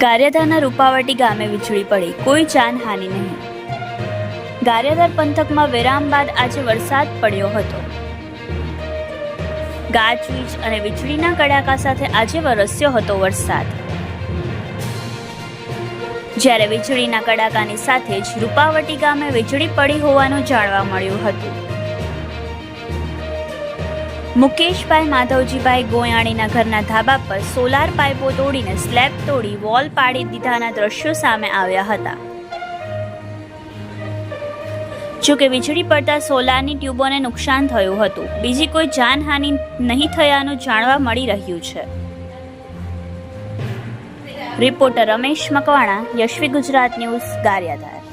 ગારિયાધારના રૂપાવટી ગામે વીજળી પડી. કોઈ જાનહાનિ નહીં. ગારિયાધાર પંથકમાં વિરામ બાદ આજે વરસાદ પડ્યો હતો. ગાજવીજ અને વીજળીના કડાકા સાથે આજે વરસ્યો હતો વરસાદ. જ્યારે વીજળીના કડાકાની સાથે જ રૂપાવટી ગામે વીજળી પડી હોવાનું જાણવા મળ્યું હતું. મુકેશભાઈ માધવજીભાઈ ગોયાણીના ઘરના ધાબા પર સોલાર પાઇપો તોડીને સ્લેબ તોડી વોલ પાડી દીધાના દ્રશ્યો સામે આવ્યા હતા. જોકે વીજળી પડતા સોલારની ટ્યુબોને નુકસાન થયું હતું. બીજી કોઈ જાનહાનિ નહીં થયાનું જાણવા મળી રહ્યું છે. Reporter Ramesh Makwana, Yashvi Gujarat news, Gariadhar.